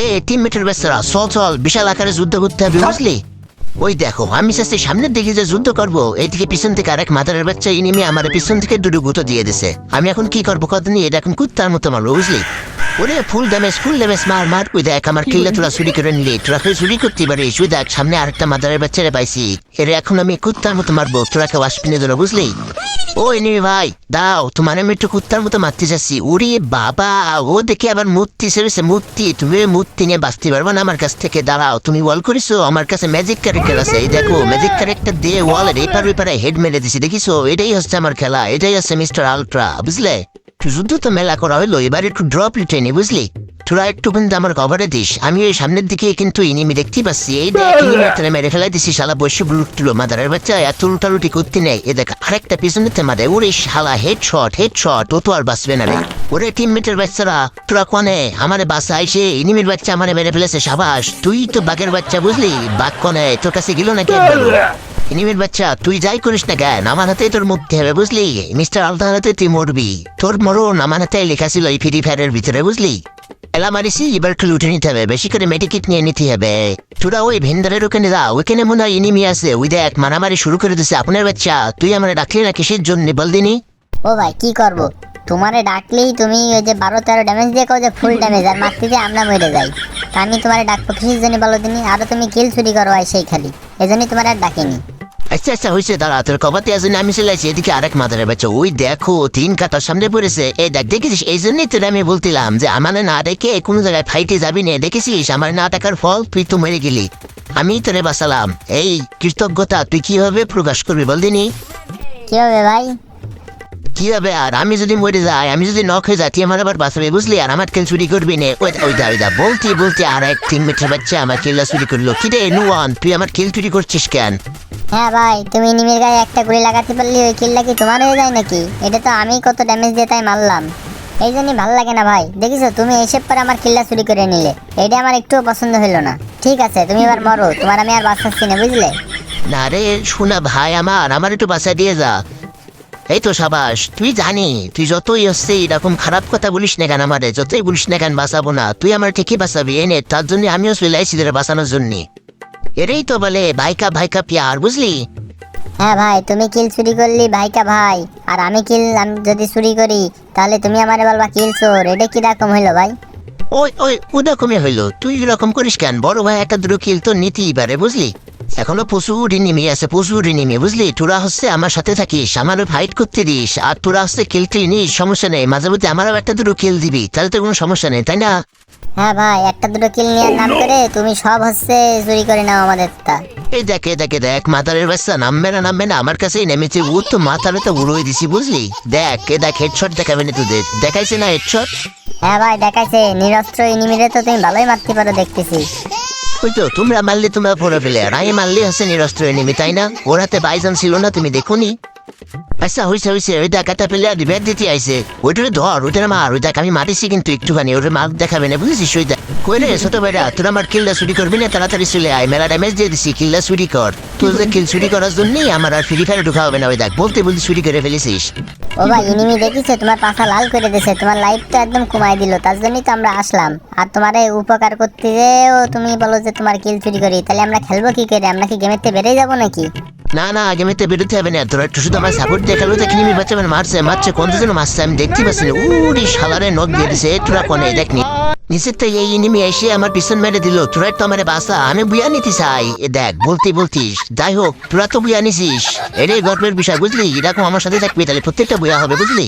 এ তিন মিটার বেচারা চল চল বিশাল আকারে যুদ্ধ করতে হবে বুঝলি? ওই দেখো আমি চাচ্ছি সামনের দিকে যে যুদ্ধ করব এইদিকে পিছন থেকে আরেক মাদারের বাচ্চা ইনিমি আমার পিছন থেকে দুটো গুঁতো দিয়ে দিছে। আমি এখন কি করব কত নিয়ে এটা এখন কুত্তার মতো মারবো বুঝলি? ওরে ফুল ড্যামেজ ফুল ড্যামেজ মার মার ওই দেখ আমার কিল্লা তোরা চুরি করে নিলি। তোরা কেউ চুরি করতে পারিস ওই দেখ সামনে আরেকটা মাদারের বাচ্চারে পাইছি। এর এখন আমি কুত্তার মতো মারবো তোরা কেউ আসপিনে ধরো বুঝলি? ও এনিমি ভাই দাও তোমার আমি একটু কুত্তার মতো মারতে যাচ্ছি। ওরে বাবা ও দেখে আবার মূর্তি সেরেছে মূর্তি তুমি মূর্তি নিয়ে বাঁচতে পারব না আমার কাছ থেকে দাঁড়াও তুমি ওয়াল করেছ আমার কাছে ম্যাজিক ক্যারেক্টার আছে এই দেখো ম্যাজিক ক্যারেক্টার দিয়ে ওয়ালের এপার ওইপারে হেড মেরে দিছি দেখিছো? এটাই হচ্ছে আমার খেলা এটাই হচ্ছে মিস্টার আলট্রা বুঝলে? যুদ্ধ তো মেলা করা হলো এবার একটু ড্রপ লিটেনি বুঝলি? তোরা একটু কিন্তু আমার কভারে দিস আমি ওই সামনের দিকে কিন্তু ইনিমি দেখতে পাচ্ছি। এই দেখ মেরে ফেলাই দিছি শালা বসে বুলুটলো মাদারের বাচ্চা এত উল্টালুটি করতে নেই। এ দেখ আরেকটা পিছনেতে মারে ওরে শালা হেড শট হেড শট ও তো আর বাঁচবে না রে। ওরে টিমমেটের বাচ্চারা তোরা কনে? আমার বাসা আইসে ইনিমির বাচ্চা আমারে মেরে ফেলেছে সাবাস। তুই তো বাঘের বাচ্চা বুঝলি? বাঘ কনে? তোর কাছে গেল নাকি ইনিমের বাচ্চা, তুই যাই করিস না কেন? আমার হাতে তোর মুক্তি হবে, বুঝলি? মিস্টার আলতার হাতে তুই মরবি। তোর মরণ আমার হাতে লেখা ছিল এই ফ্রি ফায়ারের ভিতরে, বুঝলি? এলা মারিসি, এবার একটু লুটে নিতে হবে। বেশি করে মেডিকিট নিয়ে নিতে হবে। তোরা ওই ভেন্ডারের ওখানে যা ওইখানে মনে হয় ইনিমি আছে। ওই দেখ, মারামারি শুরু করে দিছে। আপনার বাচ্চা, তুই আমার ডাকলি না কিসের জন্য বল দিনি ও ভাই, কি করব? তোমারে ডাকলেই তুমি ওই যে বারো তেরো ড্যামেজ দিয়ে যে ফুল ড্যামেজ আর মারতে আমরা মরে যাই। আমি তোমারে ডাকবো, কিসের জন্য বলো দিনি? আরও তুমি কিল চুরি করো সেই খালি। এজন্যই তোমার আর ডাকিনি। আচ্ছা আচ্ছা হয়েছে দাঁড়া তোর কবাতে আছে আমি চলে আসি এদিকে আরেক মাদারের বাচ্চা। ওই দেখো তিন কাটার সামনে পড়েছে। এই দেখ দেখেছিস? এই জন্যই তোর আমি বলতিলাম যে আমার না ডেকে কোনো জায়গায় ফাইটে যাবি না। দেখেছিস? আমার না টাকার ফল তুই তো মরে গেলি। আমি তোরে বাঁচালাম। এই কৃতজ্ঞতা তুই কীভাবে প্রকাশ করবি বলদিনি কি হবে ভাই? কীভাবে আর? আমি যদি মরে যাই আমি যদি নখ হয়ে যাই তুই আমার আবার বাঁচাবে বুঝলি? আর আমার কেল চুরি করবি না। ওই ওই দা ওই দা বলতে বলতে আর এক তিন মিটার বাচ্চা আমার কেল্লা চুরি করল। কি রে নুয়ান তুই আমার কেল চুরি করছিস কেন? হ্যাঁ ভাই, তুমি নিমের গায়ে একটা গুলি লাগাতে পারলে ওই কিলটা কি তোমার হয়ে যায় নাকি? এটা তো আমি কত ড্যামেজ দিয়ে তাই মারলাম। এই জন্যই ভালো লাগে না ভাই। দেখিছো, তুমি এসে পরে আমার কিল্লা চুরি করে নিলে। এটা আমার একটুও পছন্দ হলো না। ঠিক আছে, তুমি এবার মরো। তোমার আমি আর বাঁচাচ্ছি না, বুঝলে? না রে, শোনা ভাই আমার আমার একটু বাসা দিয়ে যা। এই তো সাবাস, তুই জানি, তুই যতই হচ্ছে এরকম খারাপ কথা বলিস না কেন আমারে? যতই বলিস না কেন বাঁচাবো না। তুই আমার ঠিকই বাঁচাবি এনে তার জন্য আমিও চলে আসছি বাঁচানোর জন্য। এরেই তো বলে ভাইকা ভাইকা পিয়ার বুঝলি? হ্যাঁ ভাই তুমি কিল চুরি করলি ভাইকা ভাই আর আমি কিল আমি যদি চুরি করি তাহলে তুমি আমারে বলবা কিল চোর এটা কি রকম হইল ভাই? ওই ওই ওরকমই হইল। তুই এরকম করিস কেন? বড় ভাই একটা দুটো কিল তো নিতেই পারে বুঝলি? এখনও প্রচুর ইনিমি আছে প্রচুর ইনিমি বুঝলি? তোরা হচ্ছে আমার সাথে থাকিস আমারও ফাইট করতে দিস আর তোরা হচ্ছে কিল নিস সমস্যা নেই। মাঝে মধ্যে আমারও একটা দুটো কিল দিবি তাহলে তো কোনো সমস্যা নেই তাই না? হ্যাঁ ভাই একটা দুটো কিল নেওয়ার নাম করে তুমি সব হচ্ছে চুরি করে নাও আমাদের তা এই দেখে দেখে দেখ মাথারের বাচ্চা নামবে না নামবে না আমার কাছেই নেমেছে ও তো মাথারে তো উড়োই দিছি বুঝলি? দেখ এ দেখ হেডশট দেখাবে না তোদের। দেখাইছে না হেডশট হ্যাঁ ভাই দেখাইছে। নিরস্ত্র ইনিমিরে তো তুমি ভালোই মারতে পারো দেখতেছি। ওই তো তোমরা মারলে তোমরা পড়ে ফেলে আর আমি মারলে হচ্ছে নিরস্ত্র এনেমি তাই না? ওর হাতে বাইজান ছিল না তুমি দেখুনি? আচ্ছা হয়েছে হয়েছে ওই দেখাটা পেলে আর রিভেট দিতে আইসে ওইটারে ধর ওইটারে মার ওই দেখ আমি মারিছি কিন্তু একটুখানি ওরে মার দেখাবে না বুঝেছিস ওই দেখ কই রে ছোট ভাইরা তোর আমার কিল্লা চুরি করবি না তাড়াতাড়ি চলে আয় মেলা ড্যামেজ দিয়ে দিছি কিল্লা চুরি কর তোর যে কিল চুরি করার জন্যই আমার আর ফ্রি ফায়ারে ঢুকা হবে না ওই দেখ বলতে বলতে চুরি করে ফেলেছিস ও ভাই ইনিমি দেখিছে, তোমার পাশা লাল করে দিয়েছে তোমার লাইফ তো একদম কমাই দিল, তার জন্যই তো আমরা আসলাম। আর তোমার উপকার করতে যেও, তুমি বলো যে তোমার কিল চুরি করি, তাহলে আমরা খেলব কি করে? আমরা কি গেমের থেকে বেরিয়ে যাব নাকি? না না, আগে মেতে বেরোতে হবে না, তোরা একটু শুধু আমার সাপোর্ট দেখাল দেখিনি আমি বাচ্চা মানে মারছে মারছে, কোন যেন মারছে, আমি দেখতে পাচ্ছি না। উড়ি শালারে নখ দিয়ে দিছে তোরা কোনে দেখনি নিচের তো এই নিমি এসে আমার পিছন মেরে দিল, তোরা তো আমার বাসা আমি বুয়া নিতে চাই। এ দেখ বলতে বলতিস, যাই হোক, তোরা তো বুয়া নিছিস। এটাই গর্বের বিষয়, বুঝলি? এরকম আমার সাথে থাকবি, তাহলে প্রত্যেকটা বুয়া হবে, বুঝলি?